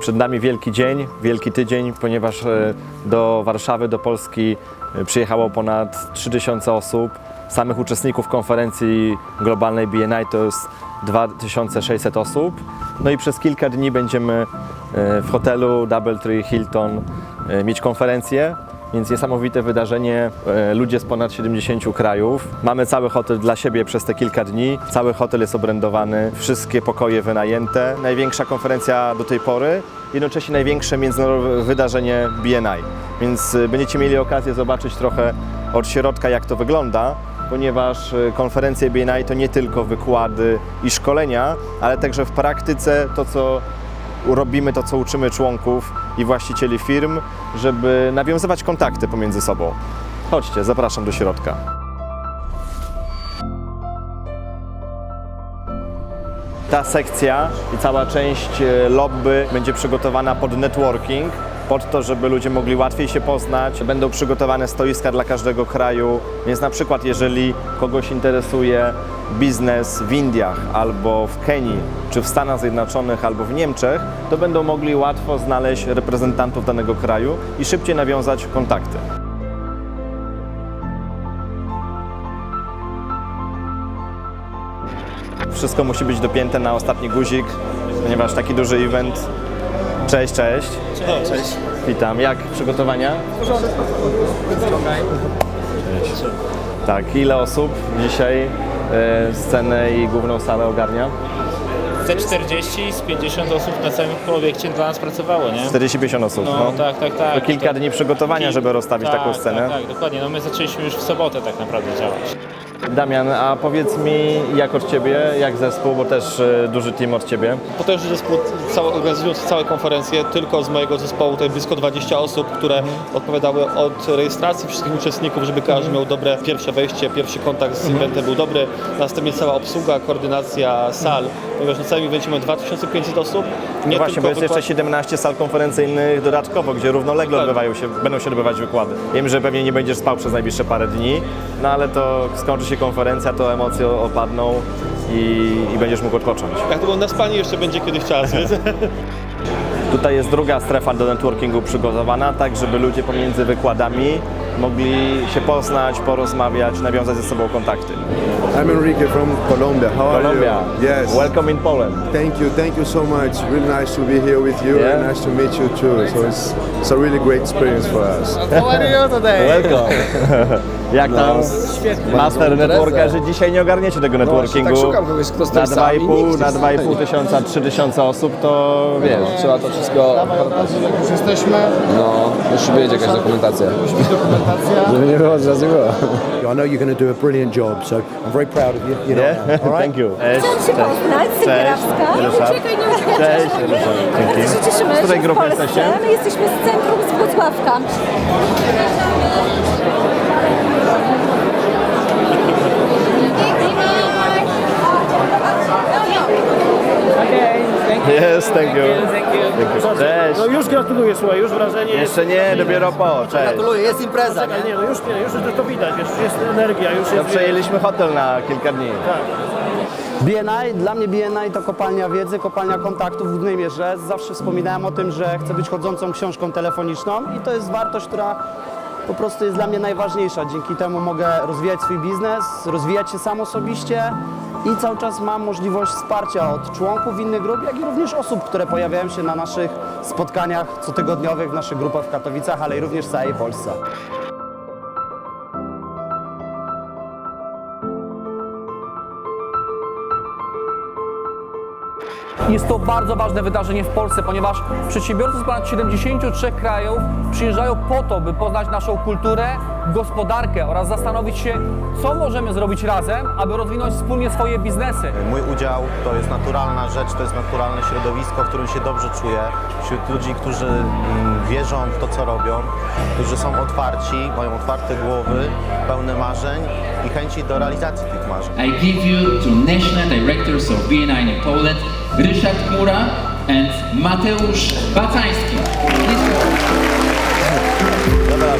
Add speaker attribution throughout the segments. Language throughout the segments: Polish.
Speaker 1: Przed nami wielki dzień, wielki tydzień, ponieważ e, do Warszawy, do Polski e, przyjechało ponad 3000 osób. Samych uczestników konferencji globalnej BNI to jest 2600 osób. No i przez kilka dni będziemy e, w hotelu Doubletree Hilton mieć konferencję. Więc niesamowite wydarzenie, e, ludzie z ponad 70 krajów. Mamy cały hotel dla siebie przez te kilka dni. Cały hotel jest obrędowany, wszystkie pokoje wynajęte. Największa konferencja do tej pory, jednocześnie największe międzynarodowe wydarzenie BNI. Więc e, będziecie mieli okazję zobaczyć trochę od środka, jak to wygląda ponieważ e, konferencje BNI to nie tylko wykłady i szkolenia, ale także w praktyce to, co robimy, to, co uczymy członków i właścicieli firm, żeby nawiązywać kontakty pomiędzy sobą. Chodźcie, zapraszam do środka. Ta sekcja i cała część e, lobby będzie przygotowana pod networking, pod to, żeby ludzie mogli łatwiej się poznać. Będą przygotowane stoiska dla każdego kraju, więc na przykład jeżeli kogoś interesuje biznes w Indiach albo w Kenii, czy w Stanach Zjednoczonych, albo w Niemczech, to będą mogli łatwo znaleźć reprezentantów danego kraju i szybciej nawiązać kontakty. Wszystko musi być dopięte na ostatni guzik, ponieważ taki duży event. Cześć, cześć.
Speaker 2: Cześć.
Speaker 1: Witam. Jak przygotowania? Cześć. Tak, ile osób dzisiaj scenę i główną salę ogarnia?
Speaker 2: Te 40 z 50 osób na całym obiekcie dla nas pracowało, nie?
Speaker 1: 40-50 osób.
Speaker 2: No, tak, tak, tak.
Speaker 1: To kilka dni przygotowania, żeby rozstawić
Speaker 2: tak,
Speaker 1: taką scenę.
Speaker 2: Tak, tak, dokładnie. No my zaczęliśmy już w sobotę tak naprawdę działać.
Speaker 1: Damian, a powiedz mi, jak od Ciebie, jak zespół, bo też e, duży team od Ciebie.
Speaker 3: Potężny zespół, cały, organizując całe konferencje, tylko z mojego zespołu to jest blisko 20 osób, które odpowiadały od rejestracji wszystkich uczestników, żeby każdy miał dobre pierwsze wejście, pierwszy kontakt z eventem był dobry. Następnie cała obsługa, koordynacja sal, ponieważ na całym evencie mamy 2500 osób. Nie
Speaker 1: No właśnie,
Speaker 3: tylko
Speaker 1: bo jest jeszcze
Speaker 3: wykład-
Speaker 1: 17 sal konferencyjnych dodatkowo, gdzie równolegle odbywają się, będą się odbywać wykłady. Wiem, że pewnie nie będziesz spał przez najbliższe parę dni, no ale to skończy się konferencja, to emocje opadną i, i będziesz mógł odpocząć.
Speaker 3: Jak to było na spanie jeszcze będzie kiedyś czas, więc
Speaker 1: Tutaj jest druga strefa do networkingu przygotowana, tak żeby ludzie pomiędzy wykładami mogli się poznać, porozmawiać, nawiązać ze sobą kontakty.
Speaker 4: I'm Enrique from Colombia. How are
Speaker 1: Colombia,
Speaker 4: you? Yes.
Speaker 1: welcome in Poland.
Speaker 4: Thank you. Thank you so much. Really nice to be here with you
Speaker 1: Yeah.
Speaker 4: and nice to meet you too. So it's, it's a really great experience for us.
Speaker 1: Welcome. Jak tam? Master networkerzy dzisiaj nie ogarniecie tego networkingu.
Speaker 5: tak szukam kogoś, kto
Speaker 1: na
Speaker 5: sam i
Speaker 1: 2,5
Speaker 5: nikt
Speaker 1: na
Speaker 5: nie
Speaker 1: 2,5 tysiąca, 3 tysiące osób to wiesz.
Speaker 5: Trzeba to wszystko...
Speaker 6: Już jesteśmy,
Speaker 5: No, musi być jakaś dokumentacja.
Speaker 6: dokumentacja.
Speaker 5: Żeby nie było, że było.
Speaker 7: I know you're going to do a brilliant job, so I'm very proud of you. you know,
Speaker 1: Yeah?
Speaker 7: all right?
Speaker 1: Thank you. Cześć.
Speaker 8: Chciałam się poznać.
Speaker 1: Ryszard.
Speaker 8: Uciekaj, nie uciekaj.
Speaker 1: Cześć, Ryszard. Dzięki.
Speaker 8: Bardzo się cieszymy,
Speaker 1: Z której
Speaker 8: że
Speaker 1: grupy
Speaker 8: Polsce.
Speaker 1: jesteście?
Speaker 8: My jesteśmy z centrum z Wrocławka.
Speaker 1: Jest, thank you. Thank you. Cześć.
Speaker 6: No już gratuluję, słuchaj, już wrażenie jest...
Speaker 1: Jeszcze nie, dopiero po. Cześć.
Speaker 7: Gratuluję, jest impreza,
Speaker 6: Czekaj, nie, no już nie, już to widać, już jest energia, już
Speaker 1: No,
Speaker 6: jest...
Speaker 1: przejęliśmy hotel na kilka dni.
Speaker 9: BNI, dla mnie BNI to kopalnia wiedzy, kopalnia kontaktów w głównej mierze. Zawsze wspominałem o tym, że chcę być chodzącą książką telefoniczną i to jest wartość, która po prostu jest dla mnie najważniejsza. Dzięki temu mogę rozwijać swój biznes, rozwijać się sam osobiście i cały czas mam możliwość wsparcia od członków innych grup, jak i również osób, które pojawiają się na naszych spotkaniach cotygodniowych w naszych grupach w Katowicach, ale i również w całej Polsce.
Speaker 10: Jest to bardzo ważne wydarzenie w Polsce, ponieważ przedsiębiorcy z ponad 73 krajów przyjeżdżają po to, by poznać naszą kulturę, gospodarkę oraz zastanowić się, co możemy zrobić razem, aby rozwinąć wspólnie swoje biznesy.
Speaker 11: Mój udział to jest naturalna rzecz, to jest naturalne środowisko, w którym się dobrze czuję. Wśród ludzi, którzy mm, wierzą w to, co robią, którzy są otwarci, mają otwarte głowy, pełne marzeń i chęci do realizacji tych marzeń.
Speaker 12: I give you to National Directors of BNI in Poland, Ryszard Mura and Mateusz Bacański.
Speaker 1: Dobra.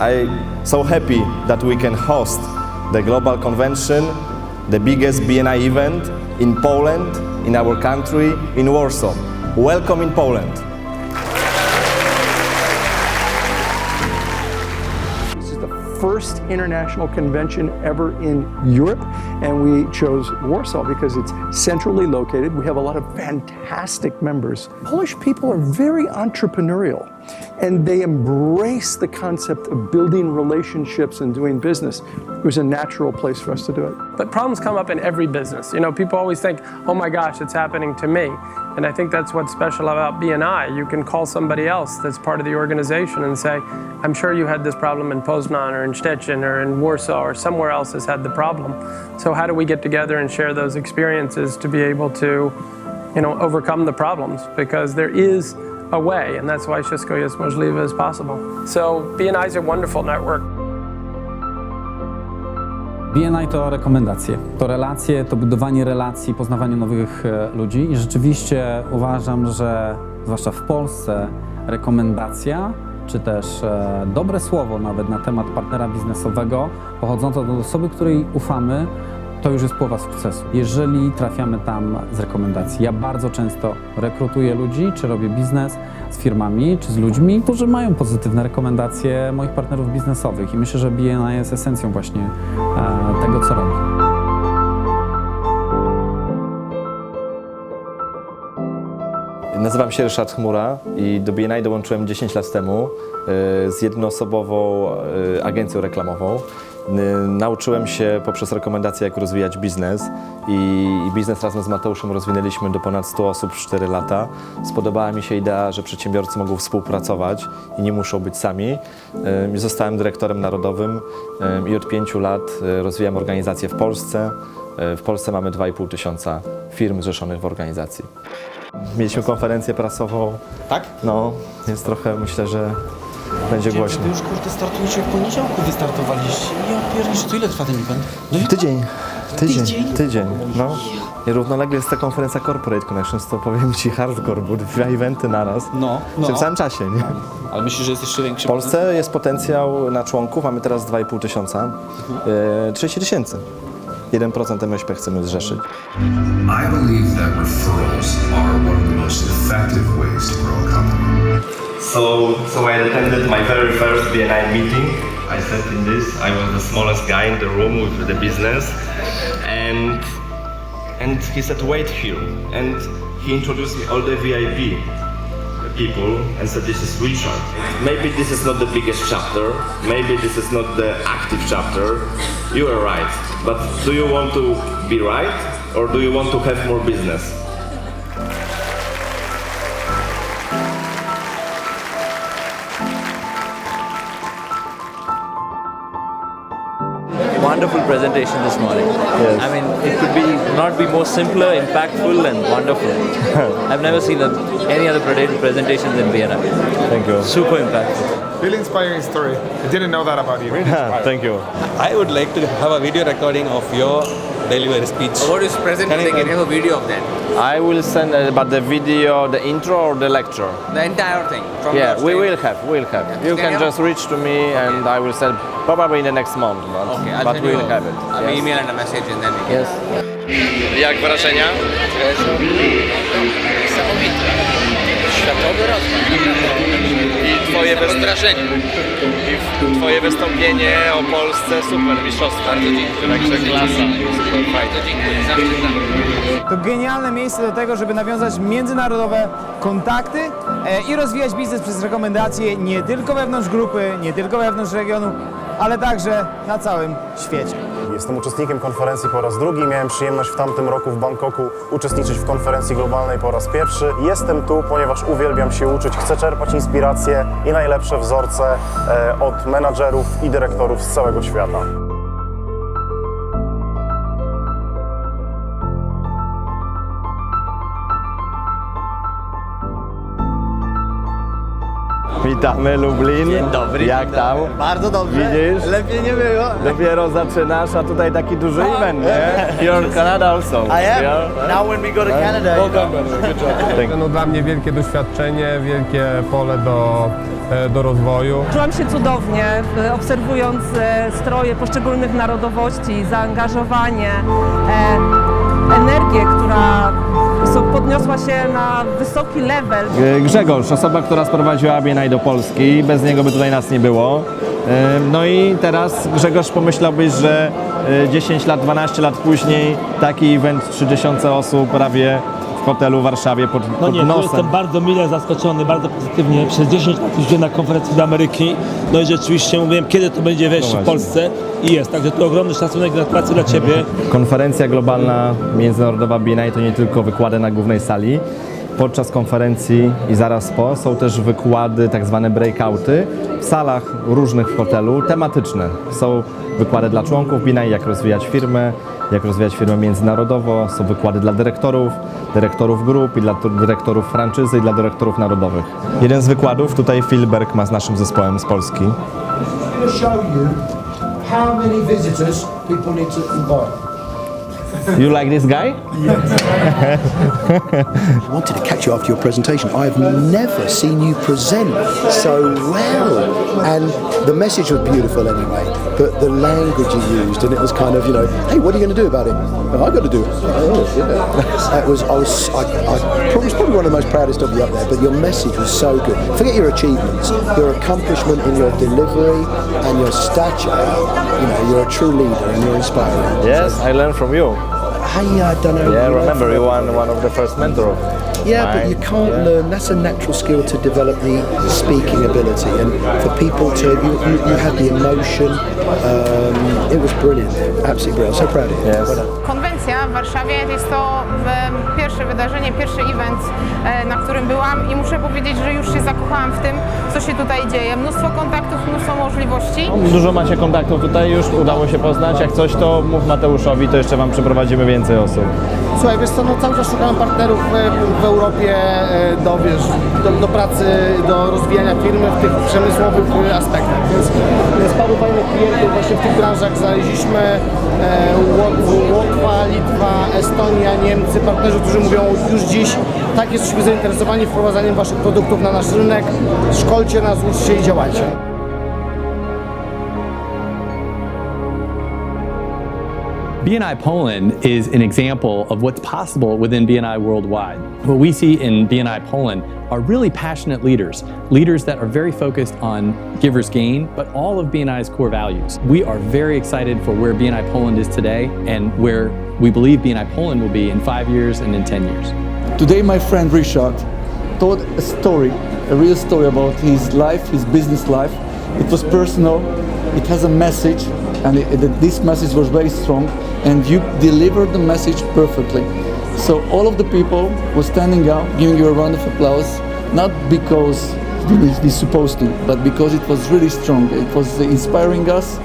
Speaker 1: I so happy that we can host the global convention, the biggest BNI event in Poland, in our country, in Warsaw. Welcome in Poland.
Speaker 13: This is the first international convention ever in Europe, and we chose Warsaw because it's centrally located. We have a lot of fantastic members. Polish people are very entrepreneurial, and they embrace the concept of building relationships and doing business. It was a natural place for us to do it.
Speaker 14: But problems come up in every business. You know, people always think, oh my gosh, it's happening to me. And I think that's what's special about BNI. You can call somebody else that's part of the organization and say, I'm sure you had this problem in Poznan or in Szczecin or in Warsaw or somewhere else has had the problem. So how do we get together and share those experiences to be able to, you know, overcome the problems? Because there is a way, and that's why Cisco jest możliwe is possible. So BNI is a wonderful network.
Speaker 15: BNI to rekomendacje, to relacje, to budowanie relacji, poznawanie nowych e, ludzi i rzeczywiście uważam, że zwłaszcza w Polsce rekomendacja czy też e, dobre słowo nawet na temat partnera biznesowego pochodzące od osoby, której ufamy, to już jest połowa sukcesu. Jeżeli trafiamy tam z rekomendacji. Ja bardzo często rekrutuję ludzi, czy robię biznes z firmami, czy z ludźmi, którzy mają pozytywne rekomendacje moich partnerów biznesowych i myślę, że BNI jest esencją właśnie e, tego, co robię.
Speaker 1: Nazywam się Ryszard Chmura i do BNI dołączyłem 10 lat temu y, z jednoosobową y, agencją reklamową. Nauczyłem się poprzez rekomendacje, jak rozwijać biznes i, i biznes razem z Mateuszem rozwinęliśmy do ponad 100 osób w 4 lata. Spodobała mi się idea, że przedsiębiorcy mogą współpracować i nie muszą być sami. Zostałem dyrektorem narodowym i od 5 lat y, rozwijam organizację w Polsce. Y, W Polsce mamy 2,5 tysiąca firm zrzeszonych w organizacji. Mieliśmy konferencję prasową.
Speaker 3: Tak?
Speaker 1: No, jest trochę, myślę, że będzie głośno.
Speaker 16: już kurde startujecie w poniedziałku wystartowaliście. Ja pierniczę, to ile trwa ten event? No i
Speaker 1: Tydzień. Tydzień.
Speaker 16: Tydzień?
Speaker 1: Tydzień. No. I równolegle jest ta konferencja Corporate Connections, to powiem Ci hardcore, bo dwa eventy naraz.
Speaker 16: No, no.
Speaker 1: W tym samym czasie, nie?
Speaker 16: Ale myślisz, że jest jeszcze większy?
Speaker 1: W Polsce jest potencjał na członków, mamy teraz 2,5 tysiąca. E, 30 tysięcy. 1% MŚP chcemy zrzeszyć.
Speaker 17: I believe that referrals are one of the most effective ways to grow a company.
Speaker 18: So, so I attended my very first BNI meeting. I sat in this. I was the smallest guy in the room with the business, and and he said, "Wait here." And he introduced me all the VIP people and said, "This is Richard. Maybe this is not the biggest chapter. Maybe this is not the active chapter. You are right. But do you want to be right, or do you want to have more business?"
Speaker 19: Wonderful presentation this morning. I mean, it could be not be more simpler, impactful, and wonderful. I've never seen a, any other pre- presentation than BNI.
Speaker 1: Thank you.
Speaker 19: Super impactful.
Speaker 20: Really inspiring story. I didn't know that about you.
Speaker 1: Really Thank you.
Speaker 21: I would like to have a video recording of your delivery speech.
Speaker 19: What is present
Speaker 21: Can I-
Speaker 19: today? Can you have a video of that?
Speaker 1: I will send uh, about the video, the intro or the lecture.
Speaker 19: The entire thing. From
Speaker 1: yeah, we will have, we'll have. You
Speaker 19: Can
Speaker 1: can just reach to me and I will send probably in the next month, but,
Speaker 19: Okay, I'll
Speaker 1: but
Speaker 19: send
Speaker 1: we'll
Speaker 19: you
Speaker 1: have it.
Speaker 19: an
Speaker 1: yes.
Speaker 19: email and a message and then we can.
Speaker 1: Yes. Jak wrażenia?
Speaker 19: Światowy rozwój.
Speaker 1: Twoje, wrażenie. I twoje wystąpienie o Polsce super, dziękuję. Także klasa. Super, fajnie.
Speaker 19: Dziękuję, zaszczyt
Speaker 22: To genialne miejsce do tego, żeby nawiązać międzynarodowe kontakty e, i rozwijać biznes przez rekomendacje nie tylko wewnątrz grupy, nie tylko wewnątrz regionu, ale także na całym świecie.
Speaker 23: Jestem uczestnikiem konferencji po raz drugi. Miałem przyjemność w tamtym roku w Bangkoku uczestniczyć w konferencji globalnej po raz pierwszy. Jestem tu, ponieważ uwielbiam się uczyć, chcę czerpać inspiracje i najlepsze wzorce e, od menadżerów i dyrektorów z całego świata.
Speaker 1: Witamy Lublin. Dzień
Speaker 22: dobry,
Speaker 1: Jak
Speaker 22: dzień
Speaker 1: tam?
Speaker 22: dobry. Bardzo dobrze.
Speaker 1: Widzisz?
Speaker 22: Lepiej nie było.
Speaker 1: Dopiero zaczynasz, a tutaj taki duży event, nie? You're in Canada also.
Speaker 22: I am.
Speaker 1: Yeah?
Speaker 22: Now when we go to Canada.
Speaker 1: Thank
Speaker 24: No, dla mnie wielkie doświadczenie, wielkie pole do
Speaker 25: e, do rozwoju.
Speaker 26: Czułam się cudownie, e, obserwując e, stroje poszczególnych narodowości, zaangażowanie, e, energię, która podniosła się na wysoki level.
Speaker 1: E, Grzegorz, osoba, która sprowadziła BNI do Polski, bez niego by tutaj nas nie było. E, No i teraz Grzegorz pomyślałbyś, że e, 10 lat, 12 lat później taki event 3000 osób prawie w hotelu w Warszawie pod,
Speaker 27: No
Speaker 1: pod
Speaker 27: nie, tu
Speaker 1: nosem.
Speaker 27: jestem bardzo mile zaskoczony, bardzo pozytywnie. Przez 10 lat byłem na konferencji do Ameryki. No i rzeczywiście mówiłem, kiedy to będzie wejść
Speaker 1: No
Speaker 27: w
Speaker 1: właśnie.
Speaker 27: Polsce i jest. Także tu ogromny szacunek, gratulacje dla Ciebie.
Speaker 1: Konferencja globalna międzynarodowa BNI to nie tylko wykłady na głównej sali. Podczas konferencji i zaraz po są też wykłady, tak zwane breakouty w salach różnych w hotelu, tematyczne. Są wykłady dla członków BNI, jak rozwijać firmę, jak rozwijać firmę międzynarodowo. Są wykłady dla dyrektorów, dyrektorów grup i dla dyrektorów franczyzy i dla dyrektorów narodowych. Jeden z wykładów tutaj Phil Berg ma z naszym zespołem z Polski.
Speaker 7: I'm going to show you how many visitors people need to invite.
Speaker 1: You like this guy?
Speaker 7: I wanted to catch you after your presentation. I've never seen you present so well. And the message was beautiful anyway, but the language you used, and it was kind of, you know, hey, what are you going to do about it? Oh, I got to do it. Oh, yeah. That was, I was, I, I was probably one of the most proudest of you up there, but your message was so good. Forget your achievements, your accomplishment in your delivery and your stature. You know, you're a true leader and you're inspiring.
Speaker 1: Yes, I learned from you.
Speaker 7: Hey, I don't know.
Speaker 1: Yeah, remember you won one of the first mentor.
Speaker 7: Yeah, but you can't
Speaker 1: Yeah.
Speaker 7: learn. That's a natural skill to develop the speaking ability, and for people to you, you, you had the emotion. Um, it was brilliant, absolutely brilliant. So proud of you.
Speaker 1: Yes.
Speaker 7: Well
Speaker 24: w Warszawie jest to pierwsze wydarzenie, pierwszy event, e, na którym byłam i muszę powiedzieć, że już się zakochałam w tym, co się tutaj dzieje. Mnóstwo kontaktów, mnóstwo możliwości.
Speaker 1: Dużo macie kontaktów tutaj, już udało się poznać. Jak coś, to mów Mateuszowi, to jeszcze Wam przeprowadzimy więcej osób.
Speaker 6: Słuchaj, wiesz co, no cały czas szukamy partnerów w, w Europie e, do, wiesz, do, do pracy, do rozwijania firmy w tych przemysłowych e, aspektach, więc z paru fajnych klientów właśnie w tych branżach znaleźliśmy Estonia, Niemcy, partnerzy, którzy mówią już dziś tak, jesteśmy zainteresowani wprowadzaniem Waszych produktów na nasz rynek, szkolcie nas, uczcie i działajcie.
Speaker 28: BNI Poland is an example of what's possible within BNI worldwide. What we see in BNI Poland are really passionate leaders, leaders that are very focused on giver's gain, but all of BNI's core values. We are very excited for where BNI Poland is today and where we believe BNI Poland will be in five years and in 10 years.
Speaker 29: Today, my friend Richard told a story, a real story about his life, his business life. It was personal, it has a message, and it, it- this message was very strong, and you delivered the message perfectly. So, all of the people were standing up, giving you a round of applause, not because we we're supposed to, but because it was really strong. It was inspiring us,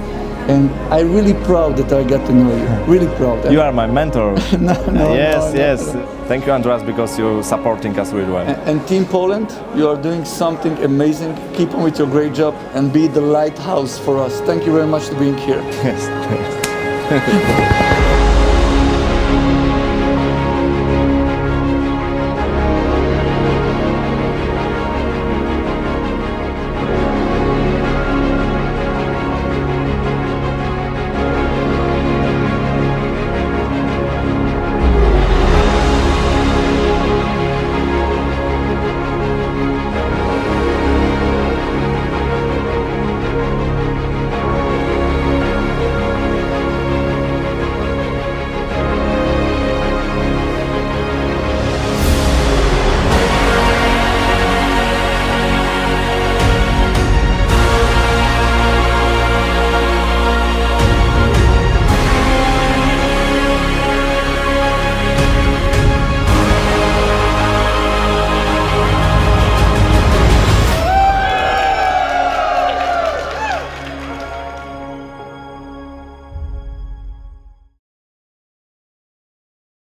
Speaker 29: and I'm really proud that I got to know you. Really proud.
Speaker 1: You are my mentor.
Speaker 29: no, no,
Speaker 1: yes,
Speaker 29: no,
Speaker 1: yes. Thank you, Andreas, because you're supporting us really well.
Speaker 29: And, and Team Poland, you are doing something amazing. Keep on with your great job and be the lighthouse for us. Thank you very much for being here.
Speaker 1: Yes.